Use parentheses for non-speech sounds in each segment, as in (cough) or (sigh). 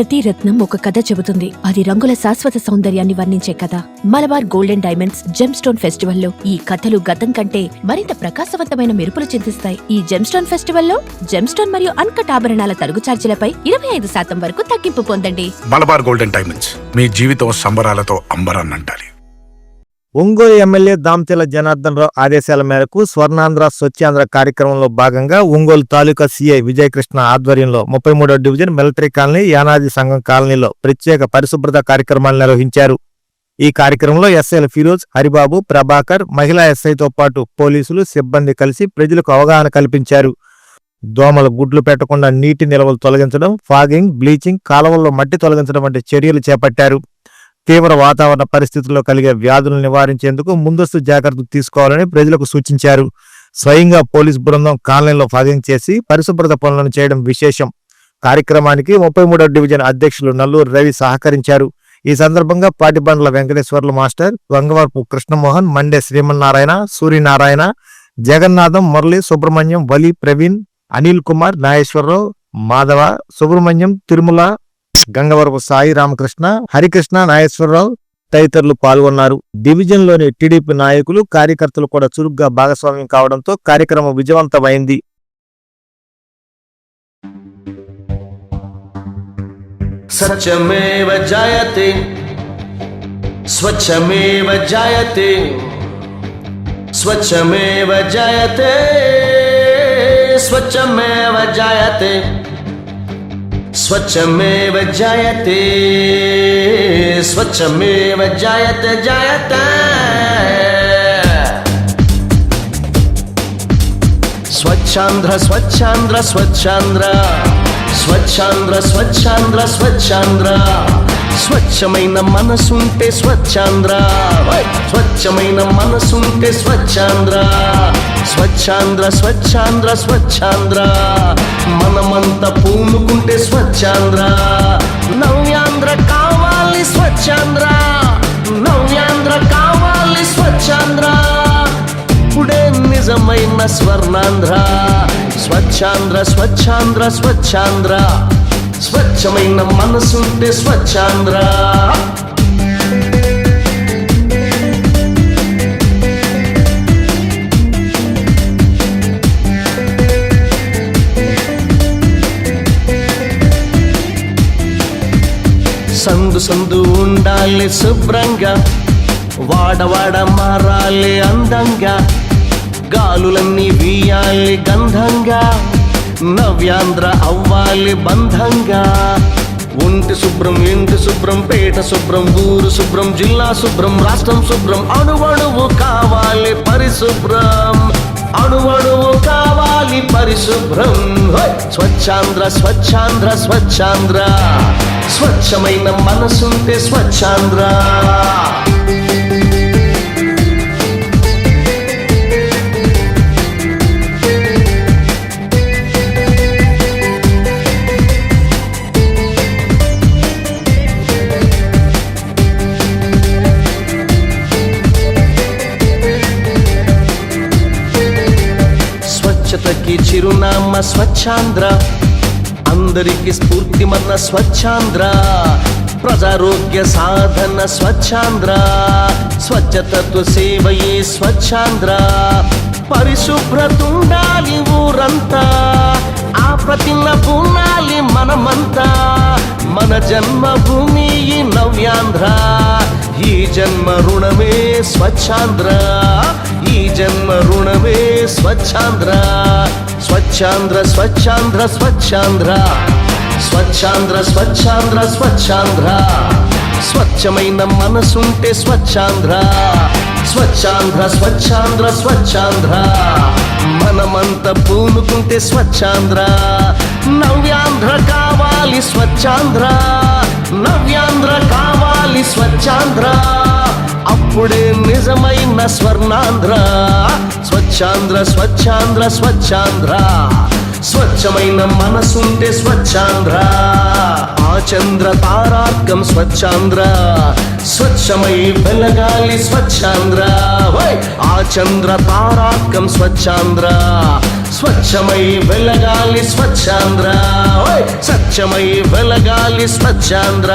ప్రతి రత్నం ఒక కథ చెబుతుంది. అది రంగుల శాశ్వత సౌందర్యాన్ని వర్ణించే కథ. Malabar golden diamonds gem stone ఫెస్టివల్లో ఈ కథలు గతం కంటే మరింత ప్రకాశవంతమైన మెరుపులు చిందిస్తాయి. ఈ జెమ్ స్టోన్ ఫెస్టివల్లో జెమ్ స్టోన్ మరియు అన్కట్ ఆభరణాల తరుగు ఛార్జీలపై ఇరవై ఐదు శాతం వరకు తగ్గింపు పొందండి. మలబార్ గోల్డెన్ డైమండ్స్ మీ జీవితం సంబరాలతో అంబరాన్నంటాలి. ఒంగోలు ఎమ్మెల్యే దాంతెల జనార్దన్ రావు ఆదేశాల మేరకు స్వర్ణాంధ్ర స్వచ్ఛాంధ్ర కార్యక్రమంలో భాగంగా ఒంగోలు తాలూకా సీఐ విజయకృష్ణ ఆధ్వర్యంలో ముప్పై మూడో డివిజన్ మిలిటరీ కాలనీ యానాది సంఘం కాలనీలో ప్రత్యేక పరిశుభ్రత కార్యక్రమాలు నిర్వహించారు. ఈ కార్యక్రమంలో ఎస్ఐల ఫిరోజ్ హరిబాబు ప్రభాకర్ మహిళా ఎస్ఐతో పాటు పోలీసులు సిబ్బంది కలిసి ప్రజలకు అవగాహన కల్పించారు. దోమలు గుడ్లు పెట్టకుండా నీటి నిల్వలు తొలగించడం ఫాగింగ్ బ్లీచింగ్ కాలువల్లో మట్టి తొలగించడం వంటి చర్యలు చేపట్టారు. తీవ్ర వాతావరణ పరిస్థితుల్లో కలిగే వ్యాధులను నివారించేందుకు ముందస్తు జాగ్రత్తలు తీసుకోవాలని ప్రజలకు సూచించారు. స్వయంగా పోలీస్ బృందం కాలనీలో ఫాగింగ్ చేసి పరిశుభ్రత పనులను చేయడం విశేషం. కార్యక్రమానికి ముప్పై మూడో డివిజన్ అధ్యక్షులు నల్లూరు రవి సహకరించారు. ఈ సందర్భంగా పాటిబండ్ల వెంకటేశ్వర్లు మాస్టర్ వంగవరపు కృష్ణమోహన్ మండే శ్రీమన్నారాయణ సూర్యనారాయణ జగన్నాథం మురళి సుబ్రహ్మణ్యం వలి ప్రవీణ్ అనిల్ కుమార్ నాగేశ్వరరావు మాధవ సుబ్రహ్మణ్యం తిరుమల గంగవరపు సాయి రామకృష్ణ హరికృష్ణ నాగేశ్వరరావు తదితరులు పాల్గొన్నారు. డివిజన్లోని టీడీపీ నాయకులు కార్యకర్తలు కూడా చురుగ్గా భాగస్వామ్యం కావడంతో కార్యక్రమం విజయవంతమైంది. స్వచ్ఛమే జయతే స్వచ్ఛమే జయతే. స్వచ్ఛమేవ జయతే స్వచ్ఛమేవ జయత జయత. స్వచ్ఛాంధ్ర స్వచ్ఛాంధ్ర స్వచ్ఛాంధ్ర. స్వచ్ఛాంధ్ర స్వచ్ఛాంధ్ర స్వచ్ఛాంధ్ర. స్వచ్ఛమైన మనసుంటే స్వచ్ఛాంధ్ర. స్వచ్ఛమైన మనసుంటే స్వచ్ఛాంధ్ర. స్వచ్ఛాంధ్ర స్వచ్ఛాంధ్ర స్వచ్ఛాంధ్ర. మనమంతా పూనుకుంటే స్వచ్ఛాంధ్ర. నవ్యాంధ్ర కావాలి స్వచ్ఛాంధ్ర. నవ్యాంధ్ర కావాలి స్వచ్ఛాంధ్ర. ఇప్పుడే నిజమైన స్వర్ణాంధ్ర. స్వచ్ఛాంధ్ర స్వచ్ఛాంధ్ర స్వచ్ఛాంధ్ర. స్వచ్ఛమైన మనసుంటే స్వచ్ఛాంధ్ర. సందు సందు ఉండాలి శుభ్రంగా వాడవాడ మారాలి అందంగా గాలులన్నీ వీయాలి గంధంగా నవ్యాంధ్ర అవ్వాలి బంధంగా. ఒంటి శుభ్రం ఇంటి శుభ్రం పేట శుభ్రం ఊరు శుభ్రం జిల్లా శుభ్రం రాష్ట్రం శుభ్రం అణువణువు కావాలి పరిశుభ్రం. అణువణువు పరిశుభ్రం. హోయ్! స్వచ్ఛాంధ్ర స్వచ్ఛాంధ్ర స్వచ్ఛాంధ్ర. స్వచ్ఛమైన మనసుంటే స్వచ్ఛాంధ్ర. స్వచ్ఛతకి చిరునామ స్వచ్ఛాంధ్ర. అందరికి స్ఫూర్తి మన స్వచ్ఛాంధ్ర. ప్రజారోగ్య సాధన స్వచ్ఛాంధ్ర. స్వచ్ఛతత్వ సేవయే స్వచ్ఛాంధ్ర. పరిశుభ్రత ఉండాలి ఊరంతా. ఆ ప్రతిన పూనాలి మనమంతా. మన జన్మభూమి నవ్యాంధ్ర. ఈ జన్మ రుణమే స్వచ్ఛాంధ్ర. ఈ జన్మ రుణమే స్వచ్ఛాంధ్ర. స్వచ్ఛాంధ్ర స్వచ్ఛాంధ్ర స్వచ్ఛాంధ్ర. స్వచ్ఛాంధ్ర స్వచ్ఛాంధ్ర స్వచ్ఛాంధ్ర. స్వచ్ఛమైన మనసుంటే స్వచ్ఛాంధ్ర. స్వచ్ఛాంధ్ర స్వచ్ఛాంధ్ర స్వచ్ఛాంధ్ర. మనమంతా పూనుకుంటే స్వచ్ఛాంధ్ర. నవ్యాంధ్ర కావాలి స్వచ్ఛాంధ్ర. నవ్యాంధ్ర కావాలి స్వచ్ఛాంధ్ర. అప్పుడే నిజమైన స్వర్ణాంధ్ర. స్వచ్ఛాంధ్ర స్వచ్ఛాంధ్ర స్వచ్ఛాంధ్ర. స్వచ్ఛమైన మనసుంటే స్వచ్ఛాంధ్ర. ఆ చంద్ర తారార్కం స్వచ్ఛాంధ్ర. స్వచ్ఛమై వెలగాలి స్వచ్ఛాంధ్ర. ఆ చంద్ర తారార్కం స్వచ్ఛాంధ్ర. స్వచ్ఛమై వెలగాలి స్వచ్ఛాంధ్ర. సత్యమై వెలగాలి స్వచ్ఛాంధ్ర.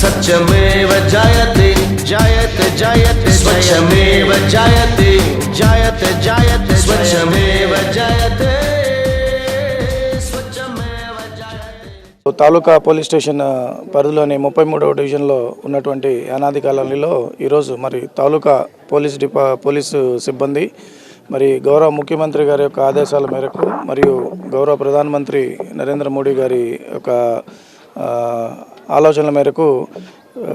సత్యమేవ జయతే జయతే జయతే స్వచ్ఛమేవ జయతే జయతే జయతే స్వచ్ఛమేవ జయతే తాలూకా పోలీస్ స్టేషన్ పరిధిలోని ముప్పై మూడవ డివిజన్లో ఉన్నటువంటి అనాది కాలనీలో ఈరోజు మరి తాలూకా పోలీస్ డిపా పోలీసు సిబ్బంది మరి గౌరవ ముఖ్యమంత్రి గారి యొక్క ఆదేశాల మేరకు మరియు గౌరవ ప్రధానమంత్రి నరేంద్ర మోడీ గారి యొక్క ఆలోచనల మేరకు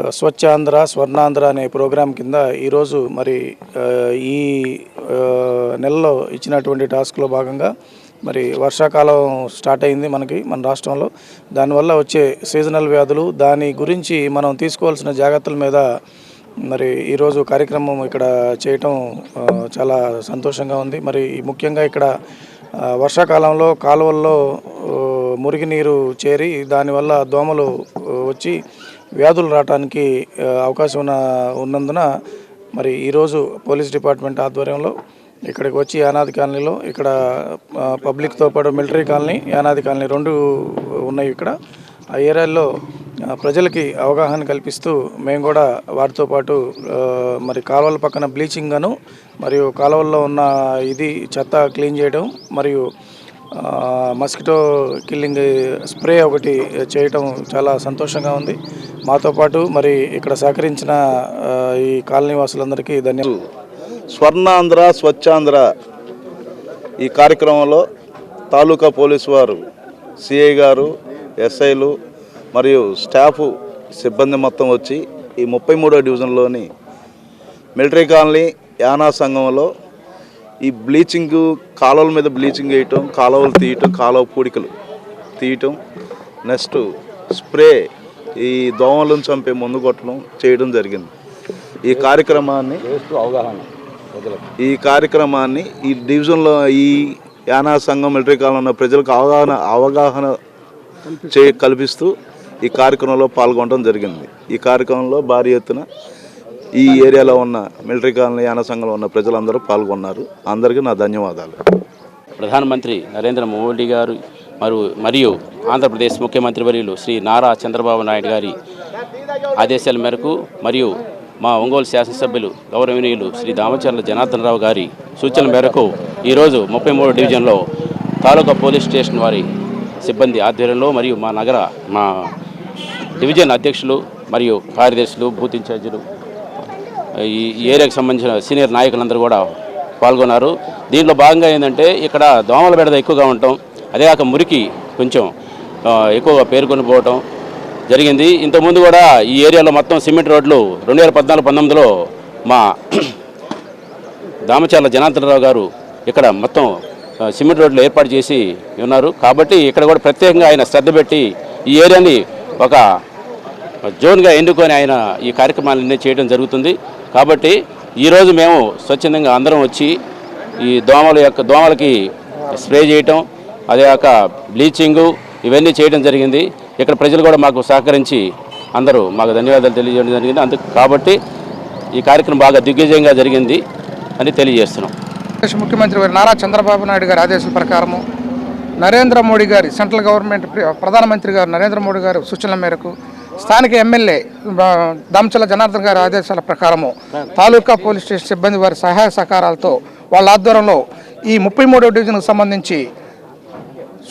స్వచ్ఛ ఆంధ్ర స్వర్ణాంధ్ర అనే ప్రోగ్రాం కింద ఈరోజు మరి ఈ నెలలో ఇచ్చినటువంటి టాస్క్లో భాగంగా మరి వర్షాకాలం స్టార్ట్ అయింది మనకి మన రాష్ట్రంలో. దానివల్ల వచ్చే సీజనల్ వ్యాధులు దాని గురించి మనం తీసుకోవాల్సిన జాగ్రత్తల మీద మరి ఈరోజు కార్యక్రమం ఇక్కడ చేయటం చాలా సంతోషంగా ఉంది. మరి ముఖ్యంగా ఇక్కడ వర్షాకాలంలో కాలువల్లో ఆ, మురికి నీరు చేరి దానివల్ల దోమలు వచ్చి వ్యాధులు రావడానికి అవకాశం ఉన్నందున మరి ఈరోజు పోలీస్ డిపార్ట్మెంట్ ఆధ్వర్యంలో ఇక్కడికి వచ్చి యానాది కాలనీలో ఇక్కడ పబ్లిక్తో పాటు మిలిటరీ కాలనీ యానాది కాలనీ రెండు ఉన్నాయి ఇక్కడ. ఆ ఏరియాల్లో ప్రజలకి అవగాహన కల్పిస్తూ మేము కూడా వాటితో పాటు మరి కాలువల పక్కన బ్లీచింగ్ మరియు కాలువల్లో ఉన్న ఇది చెత్త క్లీన్ చేయడం మరియు మస్కిటో కిల్లింగ్ స్ప్రే ఒకటి చేయటం చాలా సంతోషంగా ఉంది. మాతో పాటు మరి ఇక్కడ సహకరించిన ఈ కాలనీ వాసులందరికీ ధన్యవాదాలు. స్వర్ణాంధ్ర స్వచ్ఛాంధ్ర ఈ కార్యక్రమంలో తాలూకా పోలీసు వారు సిఐ గారు ఎస్ఐలు మరియు స్టాఫ్ సిబ్బంది మొత్తం వచ్చి ఈ ముప్పై మూడో డివిజన్లోని మిలిటరీ కాలనీ యానా సంఘంలో ఈ బ్లీచింగ్ కాలువల మీద బ్లీచింగ్ వేయటం కాలువలు తీయటం కాలువ పూడికలు తీయటం నెక్స్ట్ స్ప్రే ఈ దోమలను చంపే మందు కొట్టడం చేయడం జరిగింది. ఈ కార్యక్రమాన్ని ఈ కార్యక్రమాన్ని ఈ డివిజన్లో ఈ యానా సంఘం మిలిటరీ కాలంలో ఉన్న ప్రజలకు అవగాహన అవగాహన చే కల్పిస్తూ ఈ కార్యక్రమంలో పాల్గొనడం జరిగింది. ఈ కార్యక్రమంలో భారీ ఎత్తున ఈ ఏరియాలో ఉన్న మిలిటరీ కాలనీ యాన సంఘంలో ఉన్న ప్రజలందరూ పాల్గొన్నారు. అందరికీ నా ధన్యవాదాలు. ప్రధానమంత్రి నరేంద్ర మోడీ గారు మరియు మరియు ఆంధ్రప్రదేశ్ ముఖ్యమంత్రి వర్యులు శ్రీ నారా చంద్రబాబు నాయుడు గారి ఆదేశాల మేరకు మరియు మా ఒంగోలు శాసనసభ్యులు గౌరవనీయులు శ్రీ దామచర్ల జనార్దన్ రావు గారి సూచనల మేరకు ఈరోజు ముప్పై మూడు డివిజన్లో తాలూకా పోలీస్ స్టేషన్ వారి సిబ్బంది ఆధ్వర్యంలో మరియు మా నగర మా డివిజన్ అధ్యక్షులు మరియు కార్యదర్శులు బూత్ ఇన్ఛార్జీలు ఈ ఏరియాకు ఏరియాకి సంబంధించిన సీనియర్ నాయకులందరూ కూడా పాల్గొన్నారు. దీంట్లో భాగంగా ఏంటంటే ఇక్కడ దోమల బెడద ఎక్కువగా ఉండటం అదే కాక మురికి కొంచెం ఎక్కువగా పేర్కొని పోవటం జరిగింది. ఇంతకుముందు కూడా ఈ ఏరియాలో మొత్తం సిమెంట్ రోడ్లు రెండు వేల పద్నాలుగు పంతొమ్మిదిలో మా (clears throat) దామచర్ల జనార్దనరావు గారు ఇక్కడ మొత్తం సిమెంట్ రోడ్లు ఏర్పాటు చేసి ఉన్నారు. కాబట్టి ఇక్కడ కూడా ప్రత్యేకంగా ఆయన శ్రద్ధ పెట్టి ఈ ఏరియాని ఒక జోన్గా ఎన్నుకొని ఆయన ఈ కార్యక్రమాలన్నీ చేయడం జరుగుతుంది. కాబట్టి ఈరోజు మేము స్వచ్ఛందంగా అందరం వచ్చి ఈ దోమల యొక్క దోమలకి స్ప్రే చేయటం అదే కాక బ్లీచింగు ఇవన్నీ చేయడం జరిగింది. ఇక్కడ ప్రజలు కూడా మాకు సహకరించి అందరూ మాకు ధన్యవాదాలు తెలియజేయడం జరిగింది. అందుకు కాబట్టి ఈ కార్యక్రమం బాగా దిగ్విజయంగా జరిగింది అని తెలియజేస్తున్నాం. ముఖ్యమంత్రి వారి నారా చంద్రబాబు నాయుడు గారి ఆదేశాల ప్రకారము నరేంద్ర మోడీ గారి సెంట్రల్ గవర్నమెంట్ ప్రధానమంత్రి గారు నరేంద్ర మోడీ గారు సూచనల మేరకు స్థానిక ఎమ్మెల్యే ఆ, జనార్దన్ గారి ఆదేశాల ప్రకారము తాలూకా పోలీస్ స్టేషన్ సిబ్బంది వారి సహాయ సహకారాలతో వాళ్ళ ఆధ్వర్యంలో ఈ ముప్పై మూడో డివిజన్కు సంబంధించి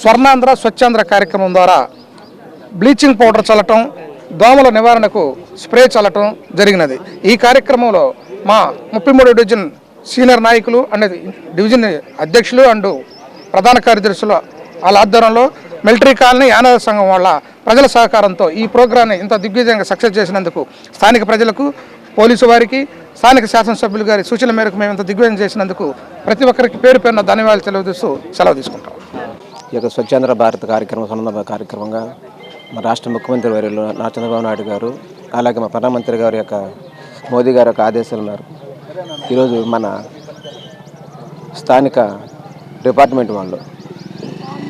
స్వర్ణాంధ్ర స్వచ్ఛాంధ్ర కార్యక్రమం ద్వారా బ్లీచింగ్ పౌడర్ చల్లటం దోమల నివారణకు స్ప్రే చల్లటం జరిగినది. ఈ కార్యక్రమంలో మా ముప్పై మూడో డివిజన్ సీనియర్ నాయకులు అండ్ డివిజన్ అధ్యక్షులు అండ్ ప్రధాన కార్యదర్శులు వాళ్ళ ఆధ్వర్యంలో మిలిటరీ కాలనీ యానాద సంఘం వాళ్ళ ప్రజల సహకారంతో ఈ ప్రోగ్రాన్ని ఇంత దిగ్విజయంగా సక్సెస్ చేసినందుకు స్థానిక ప్రజలకు పోలీసు వారికి స్థానిక శాసనసభ్యులు గారి సూచన మేరకు మేము ఇంత దిగ్విజయం చేసినందుకు ప్రతి ఒక్కరికి పేరు పేరున ధన్యవాదాలు తెలియజేస్తూ సెలవు తీసుకుంటాం. ఈ యొక్క స్వచ్ఛాంధ్ర భారత్ కార్యక్రమం సంబంధ కార్యక్రమంగా మా రాష్ట్ర ముఖ్యమంత్రి వారిలో నా చంద్రబాబు నాయుడు గారు అలాగే మా ప్రధానమంత్రి గారి యొక్క మోదీ గారి యొక్క ఆదేశాలు ఉన్నారు ఈరోజు మన స్థానిక డిపార్ట్మెంట్ వాళ్ళు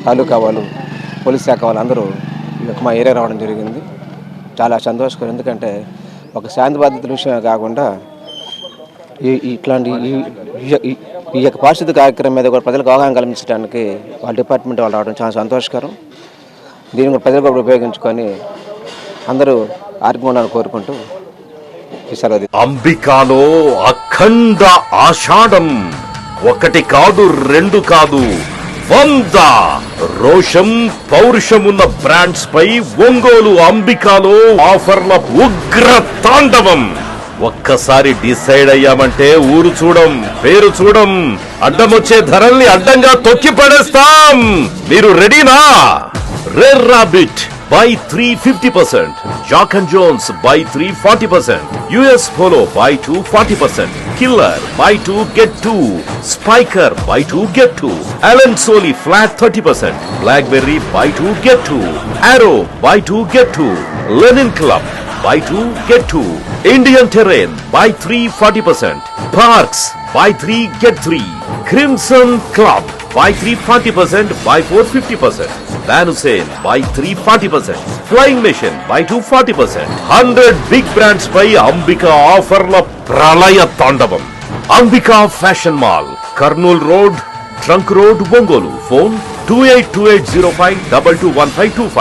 తాలూకా వాళ్ళు పోలీస్ శాఖ వాళ్ళు అందరూ మా ఏరియా రావడం జరిగింది. చాలా సంతోషకరం. ఎందుకంటే ఒక శాంతి భద్రతల విషయం కాకుండా ఈ ఇట్లాంటి ఈ- ఈ- యొక్క పారిశుద్ధ కార్యక్రమం మీద కూడా ప్రజలకు అవగాహన కల్పించడానికి వాళ్ళ డిపార్ట్మెంట్ వాళ్ళు రావడం చాలా సంతోషకరం. దీన్ని కూడా ప్రజలు కూడా ఉపయోగించుకొని అందరూ ఆరోగ్యంగా ఉండాలని కోరుకుంటూ సెలవు అంబికాలో అఖండ ఆషాఢం. ఒకటి కాదు రెండు కాదు వంద రోషం పౌరుషమున్న బ్రాండ్స్ పై ఒంగోలు అంబికాలో ఆఫర్ల ఉగ్ర తాండవం. ఒక్కసారి డిసైడ్ అయ్యామంటే ఊరు చూడం పేరు చూడం. అడ్డమొచ్చే ధరల్ని అడ్డంగా తొక్కి పడేస్తాం. మీరు రెడీనా? Rare rabbit by three fifty percent. Jack and Jones by three forty percent. US Polo by two forty percent. Killer buy two get two Spykar buy two get two Allen Solly flat thirty percent Blackberry buy two get two Arrow buy two get two Linen Club buy two get two Indian Terrain buy three forty percent Parx buy three get three Crimson Club buy three forty percent buy four fifty percent Van Hussein by 340%. Flying Machine by 240%. 100 big brands by Ambika ఆఫర్ల ప్రళయ తాండవం. Ambika fashion mall Kurnool road trunk road Ongole phone two eight two eight zero five double two one five two five